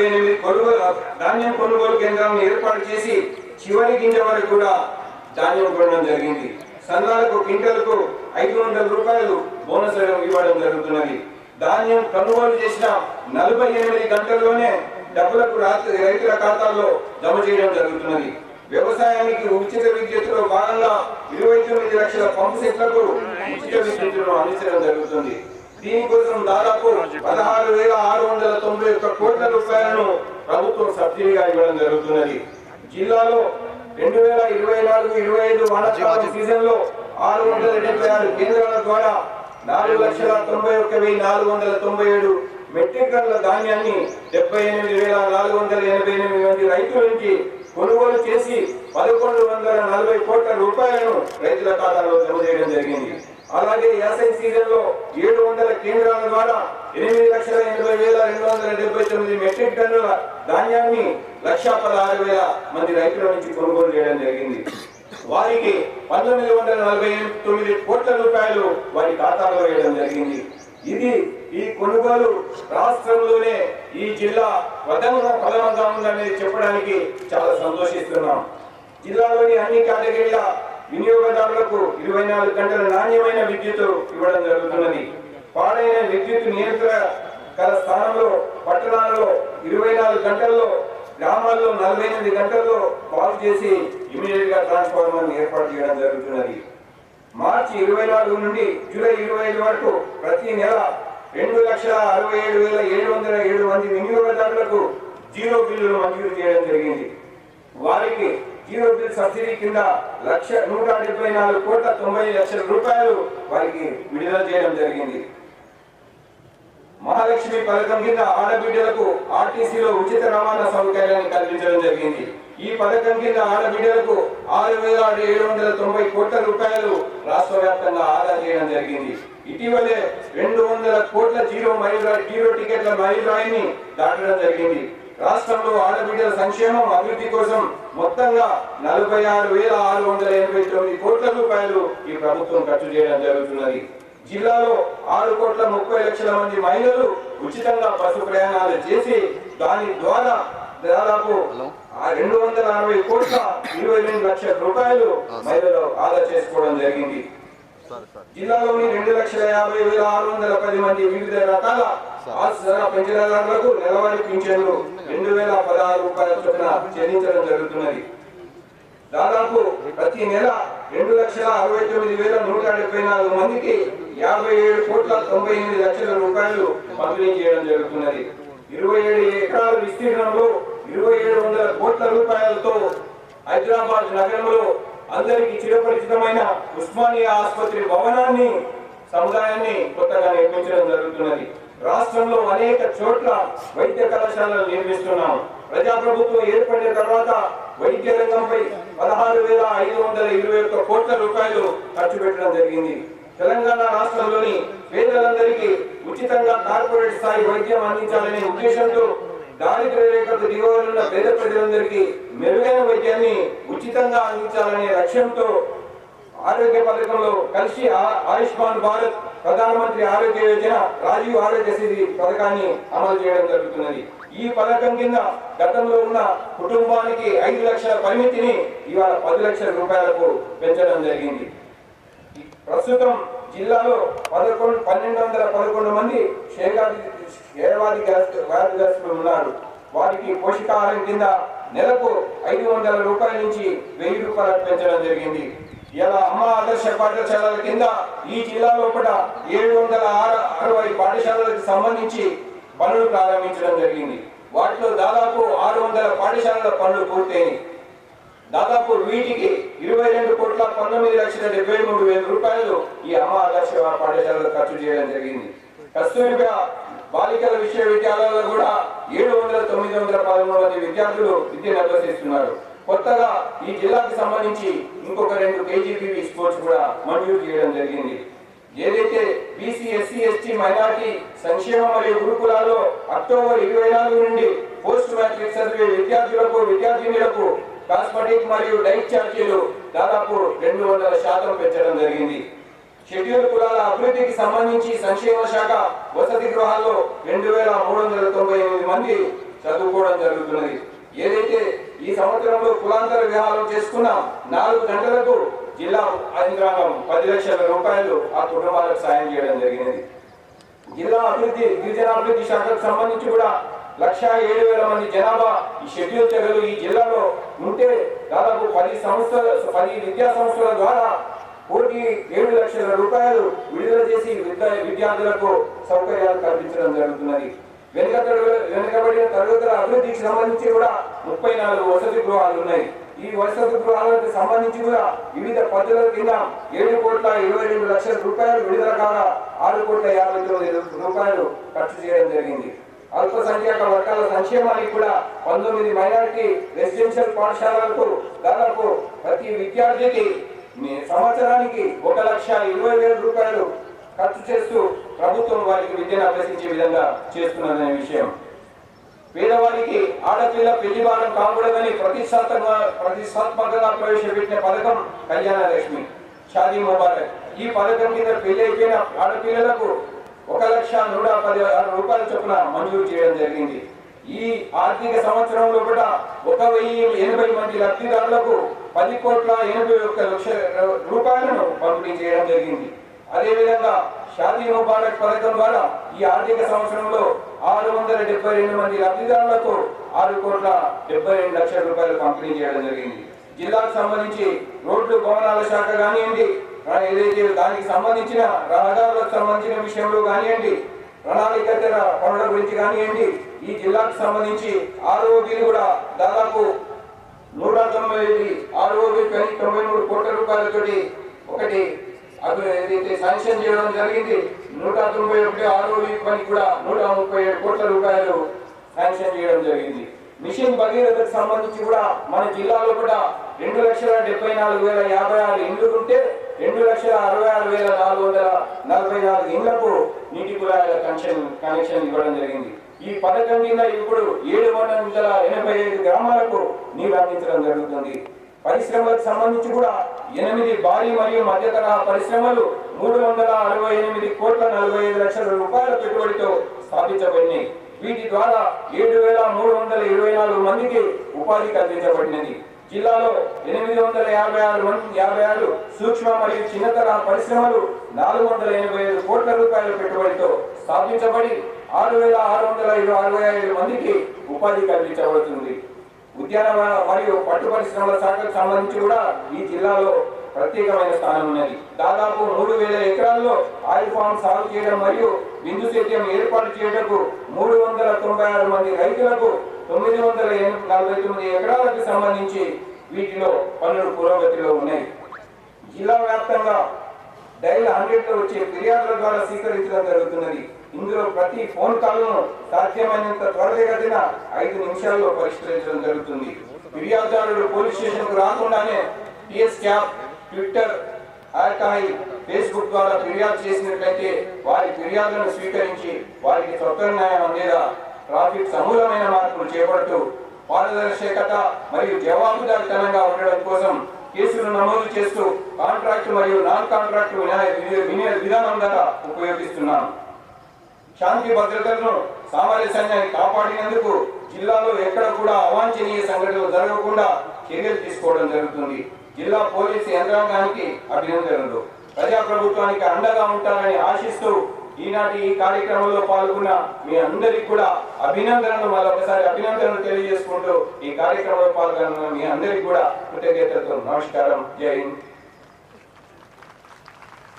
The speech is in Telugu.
ముప్పై ఎనిమిది కొనుగోలు ధాన్యం కొనుగోలు కేంద్రాలను ఏర్పాటు చేసి చివరి గింజ వరకు కూడా ధాన్యం కొనడం జరిగింది. సంఘాలకు క్వింటల్కు ఐదు వందల రూపాయలు బోనస్ ఇవ్వడం జరుగుతున్నది. ధాన్యం కొనుగోలు చేసిన నలభై ఎనిమిది గంటల్లోనే డబ్బులకు రాత్రి రైతుల ఖాతాల్లో జమ చేయడం జరుగుతున్నది. వ్యవసాయానికి ఉచిత విద్యుత్తులో భాగంగా ఇరవై తొమ్మిది లక్షల పంపు సెట్లకు ఉచిత విద్యుత్తును అందించడం జరుగుతుంది. దీనికోసం దాదాపు పదహారు వేల ఆరు వందల తొంభై ఒక్క కోట్ల రూపాయలను ప్రభుత్వం సబ్సిడీగా ఇవ్వడం జరుగుతున్నది. జిల్లాలో రెండు వేల ఇరవై నాలుగు ఇరవై ఐదు వానాకాలం సీజన్లో ఆరు వందల డెబ్బై ఆరు కేంద్రాల ద్వారా నాలుగు లక్షల తొంభై ఒక్క వెయ్యి నాలుగు వందల తొంభై ఏడు మెట్రిక్ టన్నుల ధాన్యాన్ని డెబ్బై ఎనిమిది వేల నాలుగు వందల ఎనభై ఎనిమిది మంది రైతుల నుంచి కొనుగోలు చేసి పదకొండు వందల నలభై కోట్ల రూపాయలను రైతుల ఖాతాలో జమ చేయడం జరిగింది. అలాగే యాసై సీజన్లో ఏడు వందల కేంద్రాల ద్వారా ఎనిమిది లక్షల ఎనభై వేల రెండు వందల డెబ్బై తొమ్మిది మెట్రిక్ టన్నుల ధాన్యాన్ని లక్ష పదహారు వేల మంది రైతుల నుంచి కొనుగోలు చేయడం జరిగింది. వారికి పంతొమ్మిది వందల నలభై తొమ్మిది కోట్ల రూపాయలు వారి ఖాతాలో వేయడం జరిగింది. ఇది ఈ కొనుగోలు రాష్ట్రంలోనే ఈ జిల్లా ప్రధానంగా ప్రథమంగా ఉందనేది చెప్పడానికి చాలా సంతోషిస్తున్నాం. జిల్లాలోని అన్ని కేటగిరీల వినియోగదారులకు ఇరవై నాలుగు గంటల నాణ్యమైన విద్యుత్ ఇవ్వడం జరుగుతున్నది. పాడైన విద్యుత్ నియంత్రణ గల స్థానంలో పట్టణాలలో ఇరవై నాలుగు గంటల్లో గ్రామాల్లో నలభై ఎనిమిది గంటల్లో కాల్ చేసి ఇమీడియట్గా ట్రాన్స్ఫార్మర్ ఏర్పాటు చేయడం జరుగుతున్నది. మార్చి ఇరవై నాలుగు నుండి జూలై ఇరవై ఐదు వరకు ప్రతి నెల రెండు లక్షల అరవై ఏడు వేల ఏడు వందల ఏడు మంది వినియోగదారులకు జీరో బిల్లులు మంజూరు చేయడం జరిగింది. వారికి జీరో సబ్సిడీ కింద లక్ష నూట డెబ్బై నాలుగు కోట్ల తొంభై లక్షల రూపాయలు వారికి విడుదల చేయడం జరిగింది. మహాలక్ష్మి పథకం కింద ఆడబిడ్డలకు ఆర్టీసీలో ఉచిత రవాణా సౌకర్యాన్ని కల్పించడం జరిగింది. ఈ పథకం కింద ఆడబిడ్డలకు ఆరు వేల ఏడు వందల తొంభై కోట్ల రూపాయలు రాష్ట్ర వ్యాప్తంగా ఆదా చేయడం జరిగింది. ఇటీవలే రెండు వందల కోట్ల జీరో మైల్ జీరో టికెట్ల మైల్ రాయిని దాటడం జరిగింది. రాష్ట్రంలో ఆడబిడ్డల సంక్షేమం అభివృద్ధి కోసం మొత్తంగా నలభై ఆరు వేల ఆరు వందల ఎనభై తొమ్మిది కోట్ల రూపాయలు ఈ ప్రభుత్వం ఖర్చు చేయడం జరుగుతున్నది. జిల్లాలో ఆరు కోట్ల ముప్పై లక్షల మంది మహిళలు ఉచితంగా బస్సు ప్రయాణాలు చేసి దాని ద్వారా దాదాపు రెండు వందల అరవై కోట్ల ఇరవై రెండు లక్షల రూపాయలు మహిళలు ఆదా చేసుకోవడం జరిగింది. జిల్లాలోని రెండు లక్షల యాభై వేల ఆరు వందల పది మంది వివిధ రకాల ఆశ్రమ పెన్షన్దారులకు నెలవారీ పింఛన్లు రెండు వేల పదహారు రూపాయల చొప్పున చెల్లించడం జరుగుతున్నది. దాదాపు ప్రతి నెల రెండు లక్షల అరవై తొమ్మిది వేల నూట డెబ్బై నాలుగు మందికి యాభై ఏడు కోట్ల తొంభై ఎనిమిది లక్షల రూపాయలు పంపిణీ చేయడం జరుగుతున్నది. ఇరవై ఏడు ఎకరాల విస్తీర్ణంలో ఇరవై ఏడు వందల కోట్ల రూపాయలతో హైదరాబాద్ నగరంలో అందరికీ చిరపరిచితమైన ఉస్మానియా ఆసుపత్రి భవనాన్ని సముదాయాన్ని కొత్తగా నిర్మించడం జరుగుతున్నది. రాష్ట్రంలో అనేక చోట్ల వైద్య కళాశాలలు నిర్మిస్తున్నాం. ప్రజాప్రభుత్వం ఏర్పడిన తర్వాత వైద్య రంగంపై పదహారు వేల ఐదు వందల ఇరవై ఒక్క కోట్ల రూపాయలు ఖర్చు పెట్టడం జరిగింది. తెలంగాణ రాష్ట్రంలోని పేదలందరికీ ఉచితంగా కార్పొరేట్ స్థాయి వైద్యం అందించాలనే ఉద్దేశంతో దారిద్ర్య రేఖకు దిగువనున్న పేద ప్రజలందరికీ మెరుగైన వైద్యాన్ని ఉచితంగా అందించాలనే లక్ష్యంతో ఆరోగ్య పథకంలో కలిసి ఆ- ఆయుష్మాన్ భారత్ ప్రధానమంత్రి ఆరోగ్య యోజన రాజీవ్ ఆరోగ్య ఆరోగ్యశ్రీ పథకాన్ని అమలు చేయడం జరుగుతున్నది. ఈ పథకం కింద గతంలో ఉన్న కుటుంబానికి ఐదు లక్షల పరిమితిని ఇవాళ పది లక్షల రూపాయలకు పెంచడం జరిగింది. ప్రస్తుతం జిల్లాలో పదకొండు పన్నెండు వందల పదకొండు మంది క్షయవ్యాధి వ్యాధిగ్రస్తులు ఉన్నారు వారికి పోషకాహారం కింద నెలకు ఐదు వందల రూపాయల నుంచి వెయ్యి రూపాయలు పెంచడం జరిగింది. ఇలా అమ్మ ఆదర్శ పాఠశాలల కింద ఈ జిల్లా లోపల ఏడు వందల అరవై పాఠశాలలకు సంబంధించి పనులు ప్రారంభించడం జరిగింది. వాటిలో దాదాపు ఆరు వందల పాఠశాలల పనులు పూర్తయినాయి. దాదాపు వీటికి ఇరవై రెండు కోట్ల పంతొమ్మిది లక్షల డెబ్బై మూడు వేల రూపాయలు ఈ అమ్మ ఆదర్శ పాఠశాలలో ఖర్చు చేయడం జరిగింది. కస్తూరిబా బాలికల విశ్వవిద్యాలయాల్లో కూడా ఏడు వందల తొమ్మిది వందల పదమూడు మంది విద్యార్థులు విద్యను అభ్యసిస్తున్నారు కొత్తగా ఈ జిల్లాకు సంబంధించి ఇంకొక రెండు కేజీబీవీ స్పోర్ట్స్ కూడా మంజూరు చేయడం జరిగింది. ఏదైతే బీసీ ఎస్సీ ఎస్టీ మైనార్టీ సంక్షేమ మరియు గురుకులాల్లో అక్టోబర్ ఇరవై నాలుగు నుండి పోస్ట్ మ్యాట్రిక్ చదివే విద్యార్థులకు విద్యార్థినులకు కాస్మెటిక్ మరియు డైట్ ఛార్జీలు దాదాపు రెండు వందల శాతం పెంచడం జరిగింది. షెడ్యూల్ కులాల అభివృద్ధికి సంబంధించి సంక్షేమ శాఖ వసతి గృహాల్లో రెండు వేల మూడు వందల తొంభై ఎనిమిది మంది చదువుకోవడం జరుగుతున్నది. ఏదైతే ఈ సంవత్సరంలో కులాంతర వివాహాలు చేసుకున్న నాలుగు గంటలకు జిల్లా అధికారం పది లక్షల రూపాయలు ఆ కుటుంబాలకు సాయం చేయడం జరిగినది. జిల్లా అభివృద్ధి గిరిజనాభివృద్ధి శాఖకు సంబంధించి కూడా లక్ష ఏడు వేల మంది జనాభా ఈ షెడ్యూల్ తెగలు ఈ జిల్లాలో ఉంటే దాదాపు పది సంస్థల పది విద్యా సంస్థల ద్వారా కోటి ఏడు లక్షల రూపాయలు విడుదల చేసి విద్యార్థులకు సౌకర్యాలు కల్పించడం జరుగుతున్నది. వెనుక వెనుకబడిన తరగతుల అభివృద్ధికి సంబంధించి కూడా ముప్పై నాలుగు వసతి గృహాలు ఉన్నాయి. ఈ వసతి గృహాలకు సంబంధించి కూడా వివిధ పద్ధతుల కింద ఏడు కోట్ల ఇరవై రెండు లక్షల రూపాయలు విడుదల కాగా ఆరు కోట్ల యాభై తొమ్మిది రూపాయలు ఖర్చు చేయడం జరిగింది. అల్పసంఖ్యాక వర్గాల సంక్షేమానికి కూడా పంతొమ్మిది మైనారిటీ రెసిడెన్షియల్ పాఠశాలలకు దాదాపు ప్రతి విద్యార్థికి సంవత్సరానికి ఒక లక్ష ఇరవై వేల రూపాయలు ఖర్చు చేస్తూ ప్రభుత్వం వారికి విద్యను అభ్యసించే విధంగా చేస్తున్నదనే విషయం. పేదవారికి ఆడపిల్ల పెళ్ళి భారం కాకూడదని ప్రతిష్టాత్మక ప్రతిష్టాత్మకంగా ప్రవేశపెట్టిన పథకం కళ్యాణ లక్ష్మి షాదీ ముబారక్. ఈ పథకం కింద పెళ్ళి అయిపోయిన ఆడపిల్లలకు ఒక లక్ష నూట పది రూపాయల చొప్పున మంజూరు చేయడం జరిగింది. ఈ ఆర్థిక సంవత్సరంలో కూడా ఒక వెయ్యి ఎనభై మంది లబ్ధిదారులకు పది కోట్ల ఎనభై ఒక్క లక్ష రూపాయలను పంపిణీ చేయడం జరిగింది. అదేవిధంగా షాదీ ముబారక్ పథకం ద్వారా ఈ ఆర్థిక సంవత్సరంలో ఆరు వందల డెబ్బై రెండు మంది లబ్ధిదారులకు ఆరు కోట్ల డెబ్బై రెండు లక్షల రూపాయలు పంపిణీ చేయడం జరిగింది. జిల్లాకు సంబంధించి రోడ్లు భవనాల శాఖ కానివ్వండి ఏదైతే దానికి సంబంధించిన రహదారులకు సంబంధించిన విషయంలో కానివ్వండి ప్రణాళికేతర పనుల గురించి కానివ్వండి ఈ జిల్లాకు సంబంధించి ఆరోగ్యం కూడా దాదాపు నూట తొంభై ఆరోగ్య పని తొంభై మూడు కోట్ల రూపాయలతోటి ఒకటి అది ఏదైతే శాంక్షన్ చేయడం జరిగింది నూట తొంభై ఒకటి ఆరోగ్య పని కూడా నూట ముప్పై ఏడు కోట్ల రూపాయలు శాంక్షన్ చేయడం జరిగింది. మిషన్ భగీరథకు సంబంధించి కూడా మన జిల్లాలో కూడా రెండు లక్షల డెబ్బై నాలుగు వేల యాభై ఆరు ఇండ్లు ఉంటే రెండు లక్షల అరవై ఆరు వేల నలభై నాలుగు ఇళ్ళకు నీటి కుళాయిల కనెక్షన్ కనెక్షన్ ఇవ్వడం జరిగింది. ఈ పథకం కింద ఇప్పుడు ఏడు వందల ఎనభై ఐదు గ్రామాలకు నీరు అందించడం జరుగుతుంది. పరిశ్రమలకు సంబంధించి కూడా ఎనిమిది భారీ మరియు మధ్యతరహా పరిశ్రమలు మూడు వందల అరవై ఎనిమిది కోట్ల నలభై ఐదు లక్షల రూపాయల పెట్టుబడితో స్థాపించబడినాయి. వీటి ద్వారా ఏడు వేల మూడు వందల ఇరవై నాలుగు మందికి ఉపాధి కల్పించబడినది. జిల్లాలో ఎనిమిది వందల యాభై ఆరు యాభై ఆరు సూక్ష్మ మరియు చిన్న తరహా పరిశ్రమలు నాలుగు వందల ఎనభై ఐదు కోట్ల రూపాయల పెట్టుబడితో స్థాపించబడి ఆరు వేల ఆరు వందల అరవై ఐదు మందికి ఉపాధి కల్పించబడుతుంది. ఉద్యానవన మరియు పట్టు పరిశ్రమల శాఖకు సంబంధించి కూడా ఈ జిల్లాలో ప్రత్యేకమైన స్థానం ఉన్నది. దాదాపు మూడు వేల ఎకరాల్లో ఆయిల్ ఫామ్ సాగు చేయడం మరియు బిందు సేద్యం ఏర్పాటు చేయటకు మూడు వందల తొంభై ఆరు మంది రైతులకు తొమ్మిది వందల నలభై తొమ్మిది ఎకరాలకు సంబంధించి వీటిలో పనులు పురోగతిలో ఉన్నాయి. జిల్లా వ్యాప్తంగా డైల్ హండ్రెడ్లో వచ్చే ఫిర్యాదుల ద్వారా స్వీకరించడం జరుగుతున్నది. ఇందులో ప్రతి ఫోన్ కాల్ను సాధ్యమైనంత త్వరితగతిన ఐదు నిమిషాల్లో పరిష్కరించడం జరుగుతుంది. ఫిర్యాదుదారుడు పోలీస్ స్టేషన్కు రాకుండానే పిఎస్ క్యాప్ ట్విట్టర్ ఆర్కాయి ఫేస్బుక్ ద్వారా ఫిర్యాదు చేసినట్లయితే వారి ఫిర్యాదులను స్వీకరించి వారికి స్వతంత్ర న్యాయం అందేలా ట్రాఫిక్ సమూలమైన మార్పులు చేపడుతూ పారదర్శకత మరియు జవాబుదారితనంగా ఉండడం కోసం కేసులు నమోదు చేస్తూ కాంట్రాక్ట్ మరియు నాన్ కాంట్రాక్ట్ విధానం ద్వారా ఉపయోగిస్తున్నాం. శాంతి భద్రతలను సామరస్యాన్ని కాపాడినందుకు జిల్లాలో ఎక్కడ కూడా అవాంఛనీయ సంఘటనలు జరగకుండా చర్యలు తీసుకోవడం జరుగుతుంది. జిల్లా పోలీసు యంత్రాంగానికి అభినందనలు. ప్రజాప్రభుత్వానికి అండగా ఉంటారని ఆశిస్తూ ఈనాటి ఈ కార్యక్రమంలో పాల్గొన్న మీ అందరికీ కూడా అభినందనలు మరొకసారి అభినందనలు తెలియజేసుకుంటూ ఈ కార్యక్రమంలో పాల్గొన్న మీ అందరికీ కూడా కృతజ్ఞతలు నమస్కారం జై హింద్.